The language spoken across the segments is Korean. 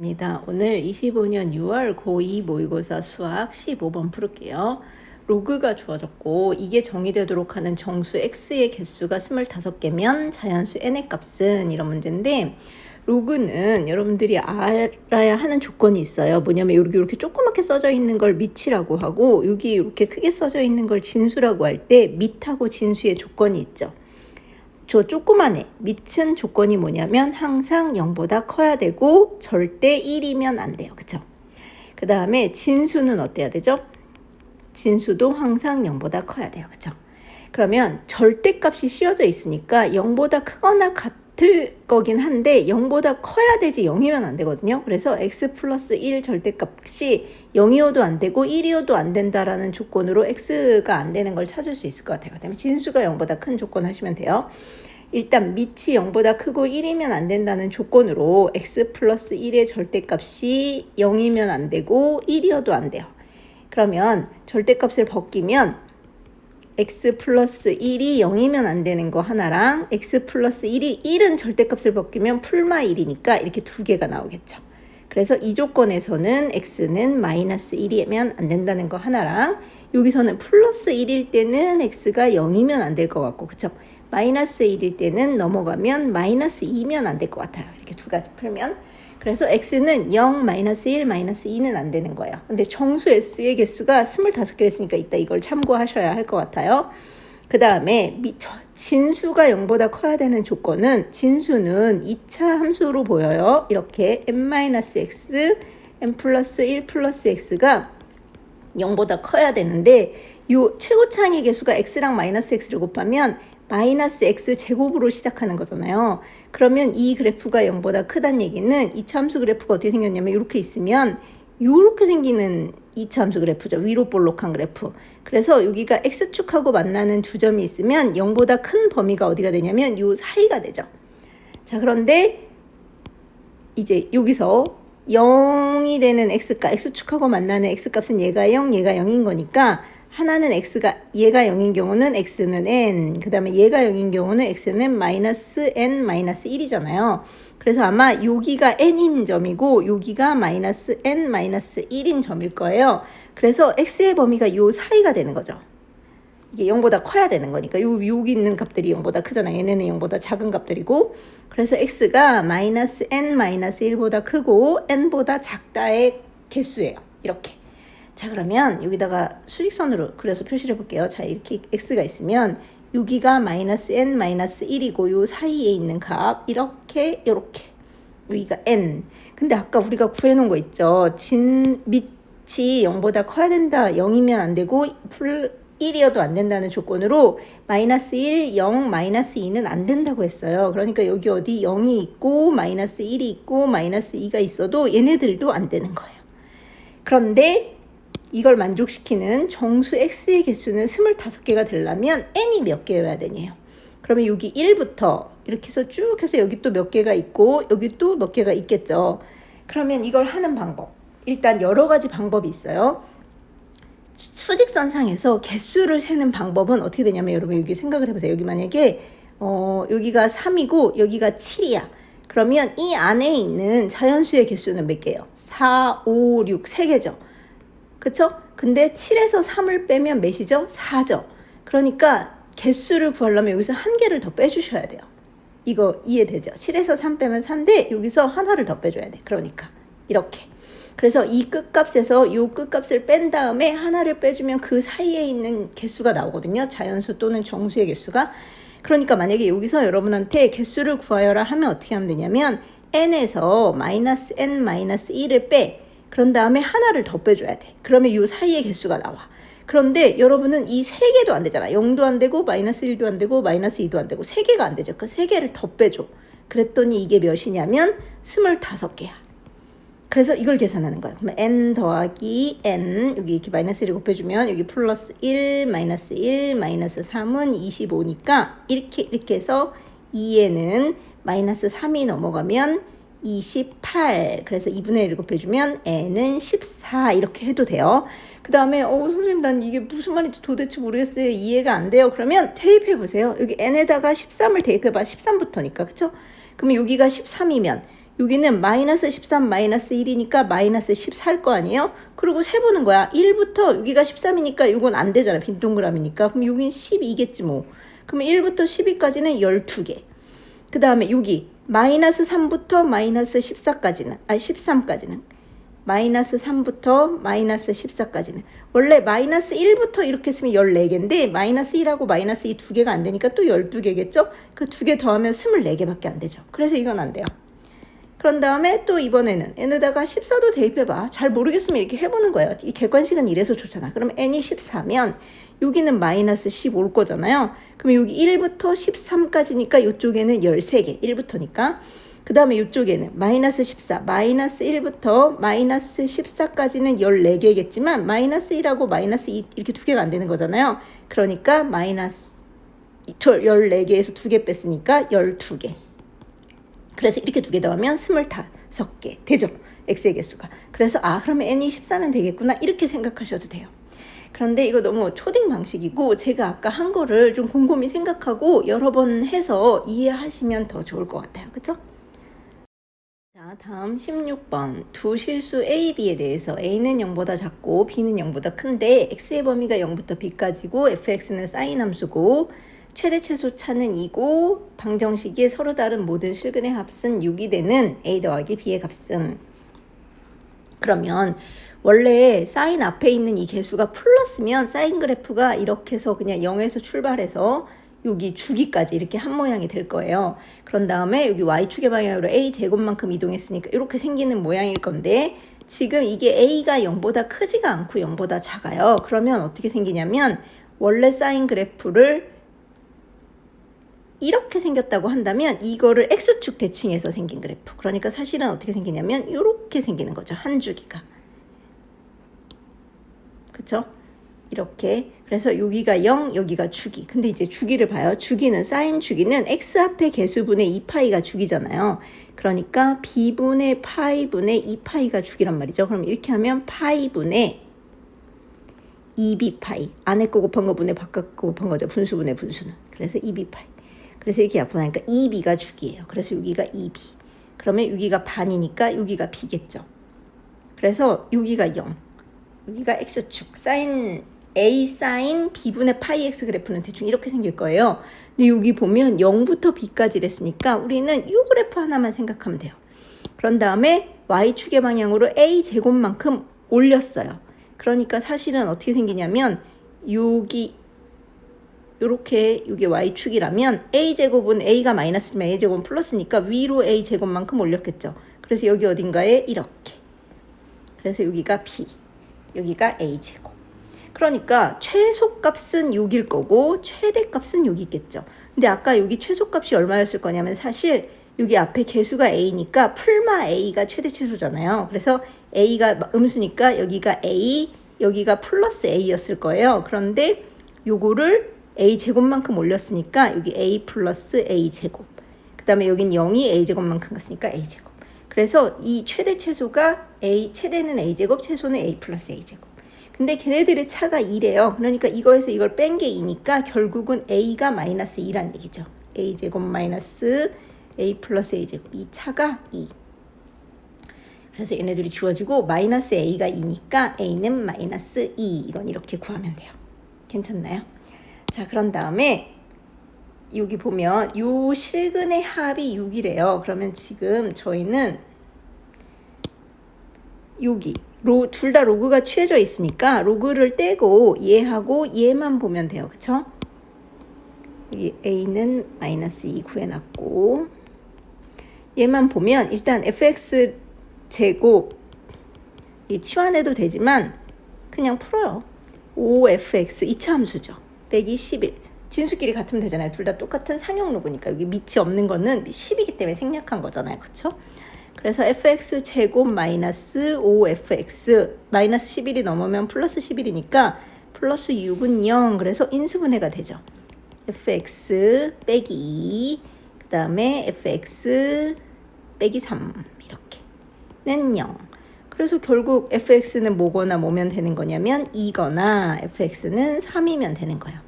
입니다. 오늘 25년 6월 고2 모의고사 수학 15번 풀을게요. 로그가 주어졌고 이게 정의되도록 하는 정수 x의 개수가 25개면 자연수 n의 값은 이런 문제인데 로그는 여러분들이 알아야 하는 조건이 있어요. 뭐냐면 이렇게 이렇게 조그맣게 써져 있는 걸 밑이라고 하고 여기 이렇게 크게 써져 있는 걸 진수라고 할 때 밑하고 진수의 조건이 있죠. 저 조그만 애 밑은 조건이 뭐냐면 항상 0보다 커야 되고 절대 1이면 안 돼요. 그쵸? 그 다음에 진수는 어때야 되죠? 진수도 항상 0보다 커야 돼요. 그쵸? 그러면 절대값이 씌워져 있으니까 0보다 크거나 같 을 거긴 한데 0보다 커야 되지 0이면 안 되거든요. 그래서 x 플러스 1 절대값이 0이어도 안 되고 1이어도 안 된다라는 조건으로 x가 안 되는 걸 찾을 수 있을 것 같아요. 그다음에 진수가 0보다 큰 조건 하시면 돼요. 일단 밑이 0보다 크고 1이면 안 된다는 조건으로 x 플러스 1의 절대값이 0이면 안 되고 1이어도 안 돼요. 그러면 절대값을 벗기면 x 플러스 1이 0이면 안 되는 거 하나랑 x 플러스 1이 1은 절대값을 벗기면 풀마 1이니까 이렇게 두 개가 나오겠죠. 그래서 이 조건에서는 x는 마이너스 1이면 안 된다는 거 하나랑 여기서는 플러스 1일 때는 x가 0이면 안 될 것 같고 그쵸? 마이너스 1일 때는 넘어가면 마이너스 2면 안 될 것 같아요. 이렇게 두 가지 풀면 그래서 x는 0, 마이너스 1, 마이너스 2는 안 되는 거예요. 근데 정수 s의 개수가 25개 했으니까 이따 이걸 참고하셔야 할 것 같아요. 그 다음에 진수가 0보다 커야 되는 조건은 진수는 2차 함수로 보여요. 이렇게 n-x, n 플러스 1 플러스 x가 0보다 커야 되는데 요 최고차항의 개수가 x랑 마이너스 x를 곱하면 마이너스 x 제곱으로 시작하는 거잖아요. 그러면 이 그래프가 0보다 크다는 얘기는 이 참수 그래프가 어떻게 생겼냐면 이렇게 있으면 이렇게 생기는 이차 함수 그래프죠. 위로 볼록한 그래프. 그래서 여기가 x축하고 만나는 두 점이 있으면 0보다 큰 범위가 어디가 되냐면 요 사이가 되죠. 자, 그런데 이제 여기서 0이 되는 x가 x축하고 만나는 x값은 얘가 0, 얘가 0인 거니까 하나는 x가 얘가 0인 경우는 x는 n, 그 다음에 얘가 0인 경우는 x는 마이너스 n 마이너스 1이잖아요. 그래서 아마 여기가 n인 점이고 여기가 마이너스 n 마이너스 1인 점일 거예요. 그래서 x의 범위가 요 사이가 되는 거죠. 이게 0보다 커야 되는 거니까 요 여기 있는 값들이 0보다 크잖아요. 얘네는 0보다 작은 값들이고 그래서 x가 마이너스 n 마이너스 1보다 크고 n보다 작다의 개수예요. 이렇게. 자 그러면 여기다가 수직선으로 그려서 표시를 해볼게요. 자 이렇게 x가 있으면 여기가 마이너스 n 마이너스 1이고 요 사이에 있는 값 이렇게 이렇게 여기가 n 근데 아까 우리가 구해놓은 거 있죠. 진 밑이 0보다 커야 된다. 0이면 안 되고 풀 1이어도 안 된다는 조건으로 마이너스 1, 0, 마이너스 2는 안 된다고 했어요. 그러니까 여기 어디 0이 있고 마이너스 1이 있고 마이너스 2가 있어도 얘네들도 안 되는 거예요. 그런데 이걸 만족시키는 정수 x의 개수는 25개가 되려면 n이 몇 개여야 되냐요. 그러면 여기 1부터 이렇게 해서 쭉 해서 여기 또 몇 개가 있고 여기 또 몇 개가 있겠죠. 그러면 이걸 하는 방법. 일단 여러 가지 방법이 있어요. 수직선상에서 개수를 세는 방법은 어떻게 되냐면 여러분 여기 생각을 해보세요. 여기 만약에 어, 여기가 3이고 여기가 7이야. 그러면 이 안에 있는 자연수의 개수는 몇 개예요? 4, 5, 6, 3개죠. 그쵸? 근데 7에서 3을 빼면 몇이죠? 4죠. 그러니까 개수를 구하려면 여기서 한 개를 더 빼주셔야 돼요. 이거 이해되죠? 7에서 3 빼면 4인데 여기서 하나를 더 빼줘야 돼. 그러니까 이렇게. 그래서 이 끝값에서 이 끝값을 뺀 다음에 하나를 빼주면 그 사이에 있는 개수가 나오거든요. 자연수 또는 정수의 개수가. 그러니까 만약에 여기서 여러분한테 개수를 구하여라 하면 어떻게 하면 되냐면 n에서 마이너스 n 마이너스 1을 빼. 그런 다음에 하나를 더 빼줘야 돼. 그러면 이 사이의 개수가 나와. 그런데 여러분은 이 세 개도 안 되잖아. 0도 안 되고 마이너스 1도 안 되고 마이너스 2도 안 되고 세 개가 안 되죠. 그 세 개를 더 빼줘. 그랬더니 이게 몇이냐면 25개야. 그래서 이걸 계산하는 거예요. 그러면 n 더하기 n 여기 이렇게 마이너스 1을 곱해주면 여기 플러스 1 마이너스 1 마이너스 3은 25니까 이렇게 이렇게 해서 2에는 마이너스 3이 넘어가면 28 그래서 2분의 1을 곱해주면 n은 14 이렇게 해도 돼요. 그 다음에 어 선생님 난 이게 무슨 말인지 도대체 모르겠어요. 이해가 안 돼요. 그러면 대입해 보세요. 여기 n에다가 13을 대입해 봐. 13부터니까 그쵸? 그러면 여기가 13이면 여기는 마이너스 13 마이너스 1이니까 마이너스 14일 거 아니에요? 그리고 세보는 거야. 1부터 여기가 13이니까 이건 안 되잖아. 빈 동그라미니까. 그럼 여긴 12겠지 뭐. 그러면 1부터 12까지는 12개. 그 다음에 여기 마이너스 3부터 마이너스 14까지는 아니 13까지는 마이너스 3부터 마이너스 14까지는 원래 마이너스 1부터 이렇게 쓰면 14개인데 마이너스 1하고 마이너스 2 두 개가 안 되니까 또 12개겠죠? 그 두 개 더하면 24개밖에 안 되죠. 그래서 이건 안 돼요. 그런 다음에 또 이번에는 n에다가 14도 대입해봐. 잘 모르겠으면 이렇게 해보는 거예요. 이 객관식은 이래서 좋잖아. 그럼 n이 14면 여기는 마이너스 15올 거잖아요. 그럼 여기 1부터 13까지니까 이쪽에는 13개. 1부터니까. 그 다음에 이쪽에는 마이너스 14, 마이너스 1부터 마이너스 14까지는 14개겠지만 마이너스 1하고 마이너스 2 이렇게 두 개가 안 되는 거잖아요. 그러니까 마이너스 14개에서 두 개 뺐으니까 12개. 그래서 이렇게 두 개 더하면 25개 되죠. x의 개수가. 그래서 아 그러면 n이 14면 되겠구나 이렇게 생각하셔도 돼요. 그런데 이거 너무 초딩 방식이고 제가 아까 한 거를 좀 곰곰이 생각하고 여러 번 해서 이해하시면 더 좋을 것 같아요. 그쵸? 자, 다음 16번. 두 실수 A, B에 대해서 A는 0보다 작고 B는 0보다 큰데 X의 범위가 0부터 B까지고 fx는 사인 함수고 최대 최소 차는 2고 방정식이 서로 다른 모든 실근의 합은 6이 되는 A 더하기 B의 값은 그러면 원래 사인 앞에 있는 이 개수가 플러스면 사인 그래프가 이렇게 해서 그냥 0에서 출발해서 여기 주기까지 이렇게 한 모양이 될 거예요. 그런 다음에 여기 y축의 방향으로 a 제곱만큼 이동했으니까 이렇게 생기는 모양일 건데 지금 이게 a가 0보다 크지가 않고 0보다 작아요. 그러면 어떻게 생기냐면 원래 사인 그래프를 이렇게 생겼다고 한다면 이거를 x축 대칭해서 생긴 그래프. 그러니까 사실은 어떻게 생기냐면 이렇게 생기는 거죠. 한 주기가. 그쵸? 이렇게 그래서 여기가 0, 여기가 주기. 근데 이제 주기를 봐요. 주기는 사인 주기는 x 앞에 개수분의 2파이가 주기잖아요. 그러니까 b분의 파이분의 2파이가 주기란 말이죠. 그럼 이렇게 하면 파이분의 2b 파이 안에 거 곱한 거 분의 바깥 거 곱한 거죠. 분수분의 분수는. 그래서 2b 파이. 그래서 이렇게 약분 하니까 2b가 주기예요. 그래서 여기가 2b. 그러면 여기가 반이니까 여기가 b겠죠. 그래서 여기가 0. 여기가 x축. 사인 a 사인 b분의 파이 x 그래프는 대충 이렇게 생길 거예요. 근데 여기 보면 0부터 b까지 랬으니까 우리는 이 그래프 하나만 생각하면 돼요. 그런 다음에 y축의 방향으로 a 제곱만큼 올렸어요. 그러니까 사실은 어떻게 생기냐면 여기 이렇게 이게 y축이라면 a 제곱은 a가 마이너스면 a 제곱은 플러스니까 위로 a 제곱만큼 올렸겠죠. 그래서 여기 어딘가에 이렇게. 그래서 여기가 b, 여기가 a 제곱. 그러니까 최소값은 6일 거고 최대값은 6이 있겠죠. 근데 아까 여기 최소값이 얼마였을 거냐면 사실 여기 앞에 개수가 a니까 풀마 a가 최대 최소잖아요. 그래서 a가 음수니까 여기가 a, 여기가 플러스 a였을 거예요. 그런데 요거를 a 제곱만큼 올렸으니까 여기 a 플러스 a 제곱. 그 다음에 여긴 0이 a 제곱만큼 갔으니까 a 제곱. 그래서 이 최대 최소가 a 최대는 a 제곱, 최소는 a 플러스 a 제곱. 근데 걔네들의 차가 2래요. 그러니까 이거에서 이걸 뺀 게 2니까 결국은 a가 마이너스 2란 얘기죠. a 제곱 마이너스 a 플러스 a 제곱. 이 차가 2. 그래서 얘네들이 지워지고 마이너스 a가 2니까 a는 마이너스 2. 이건 이렇게 구하면 돼요. 괜찮나요? 자, 그런 다음에 여기 보면 요 실근의 합이 6이래요. 그러면 지금 저희는 여기 둘 다 로그가 취해져 있으니까 로그를 떼고 얘하고 얘만 보면 돼요. 그쵸? 여기 a는 마이너스 2 구해놨고 얘만 보면 일단 fx 제곱 이 치환해도 되지만 그냥 풀어요. 5fx 이차 함수죠. 빼기 11. 진수끼리 같으면 되잖아요. 둘 다 똑같은 상형 로그니까 여기 밑이 없는 거는 10이기 때문에 생략한 거잖아요. 그쵸? 그래서 fx 제곱 마이너스 5fx 마이너스 11이 넘으면 플러스 11이니까 플러스 6은 0 그래서 인수분해가 되죠. fx 빼기 2, 그 다음에 fx 빼기 3 이렇게는 0. 그래서 결국 fx는 뭐거나 뭐면 되는 거냐면 2거나 fx는 3이면 되는 거예요.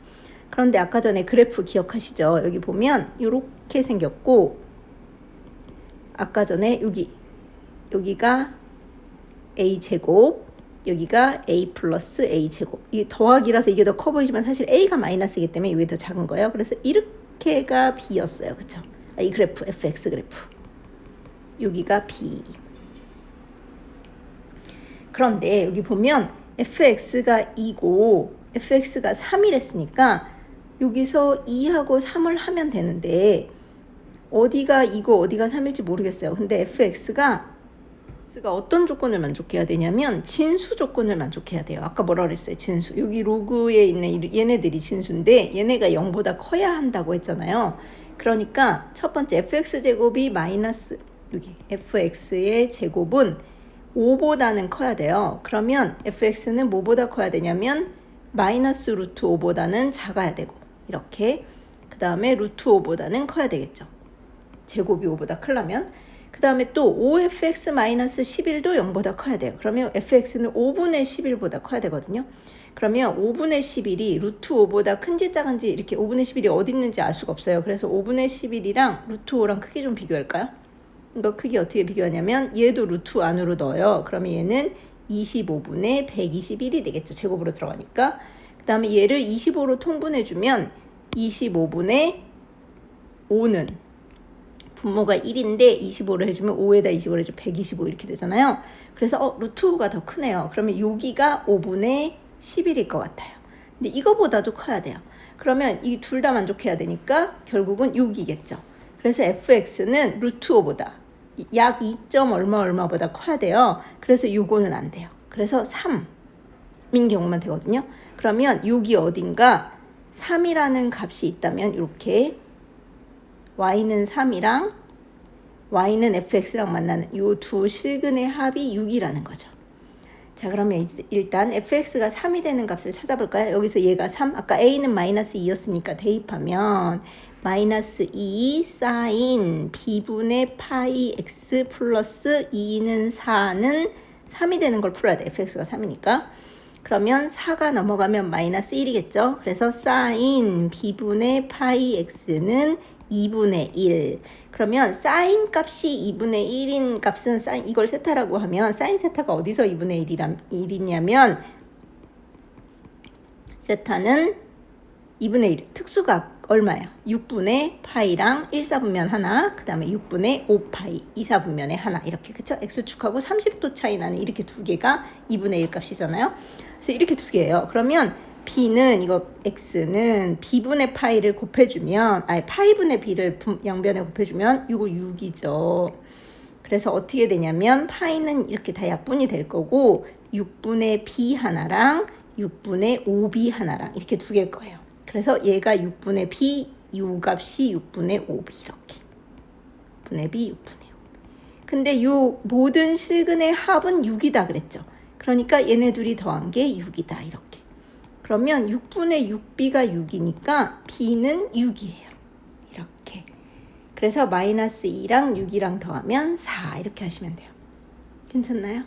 그런데 아까 전에 그래프 기억하시죠? 여기 보면 이렇게 생겼고 아까 전에 여기 여기가 a 제곱 여기가 a 플러스 a 제곱 이 더하기라서 이게 더 커 보이지만 사실 a가 마이너스이기 때문에 이게 더 작은 거예요. 그래서 이렇게가 b였어요. 아, 이 그래프 fx 그래프 여기가 b 그런데 여기 보면 fx가 2고 fx가 3이랬으니까 여기서 2하고 3을 하면 되는데 어디가 2고 어디가 3일지 모르겠어요. 근데 fx가 x가 어떤 조건을 만족해야 되냐면 진수 조건을 만족해야 돼요. 아까 뭐라 그랬어요? 진수. 여기 로그에 있는 이- 얘네들이 진수인데 얘네가 0보다 커야 한다고 했잖아요. 그러니까 첫 번째 fx 제곱이 마이너스 여기 fx의 제곱은 5보다는 커야 돼요. 그러면 fx는 뭐보다 커야 되냐면 마이너스 루트 5보다는 작아야 되고 이렇게 그 다음에 루트 5보다는 커야 되겠죠. 제곱이 5보다 크려면 그 다음에 또 5fx 마이너스 11도 0보다 커야 돼요. 그러면 fx는 5분의 11보다 커야 되거든요. 그러면 5분의 11이 루트 5보다 큰지 작은지 이렇게 5분의 11이 어디 있는지 알 수가 없어요. 그래서 5분의 11이랑 루트 5랑 크기 좀 비교할까요? 이거 크기 어떻게 비교하냐면 얘도 루트 안으로 넣어요. 그러면 얘는 25분의 121이 되겠죠. 제곱으로 들어가니까. 그 다음에 얘를 25로 통분해주면 25분의 5는 분모가 1인데 25를 해주면 5에다 25를 해주면 125 이렇게 되잖아요. 그래서 어, 루트 5가 더 크네요. 그러면 여기가 5분의 11일 것 같아요. 근데 이거보다도 커야 돼요. 그러면 이 둘 다 만족해야 되니까 결국은 여기겠죠. 그래서 fx는 루트 5보다 약 2점 얼마 얼마보다 커야 돼요. 그래서 요거는 안 돼요. 그래서 3인 경우만 되거든요. 그러면 여기 어딘가 3이라는 값이 있다면 이렇게 y는 3이랑 y는 fx랑 만나는 요 두 실근의 합이 6이라는 거죠. 자 그러면 일단 fx가 3이 되는 값을 찾아볼까요? 여기서 얘가 3, 아까 a는 마이너스 2였으니까 대입하면 마이너스 2 사인 b분의 파이 x 플러스 2는 4는 3이 되는 걸 풀어야 돼. fx가 3이니까. 그러면 4가 넘어가면 마이너스 1이겠죠. 그래서 사인 b분의 파이 x는 2분의 1. 그러면 사인 값이 2분의 1인 값은 사인 이걸 세타라고 하면 사인 세타가 어디서 2분의 1이란 1이냐면 세타는 2분의 1 특수각 얼마예요? 6분의 파이랑 1, 4분면 하나, 그 다음에 6분의 5파이, 2, 4분면에 하나 이렇게 그쵸? x축하고 30도 차이 나는 이렇게 두 개가 2분의 1 값이잖아요. 그래서 이렇게 두 개예요. 그러면 b는 이거 x는 b분의 파이를 곱해주면 아니 파이분의 b를 분- 양변에 곱해주면 이거 6이죠. 그래서 어떻게 되냐면 파이는 이렇게 다 약분이 될 거고 6분의 b 하나랑 6분의 5b 하나랑 이렇게 두 개일 거예요. 그래서 얘가 6분의 b 요 값이 6분의 5b 이렇게 분의 b 6분의 5. 근데 요 모든 실근의 합은 6이다 그랬죠. 그러니까 얘네 둘이 더한 게 6이다 이렇게. 그러면 6분의 6b가 6이니까 b는 6이에요. 이렇게. 그래서 마이너스 2랑 6이랑 더하면 4 이렇게 하시면 돼요. 괜찮나요?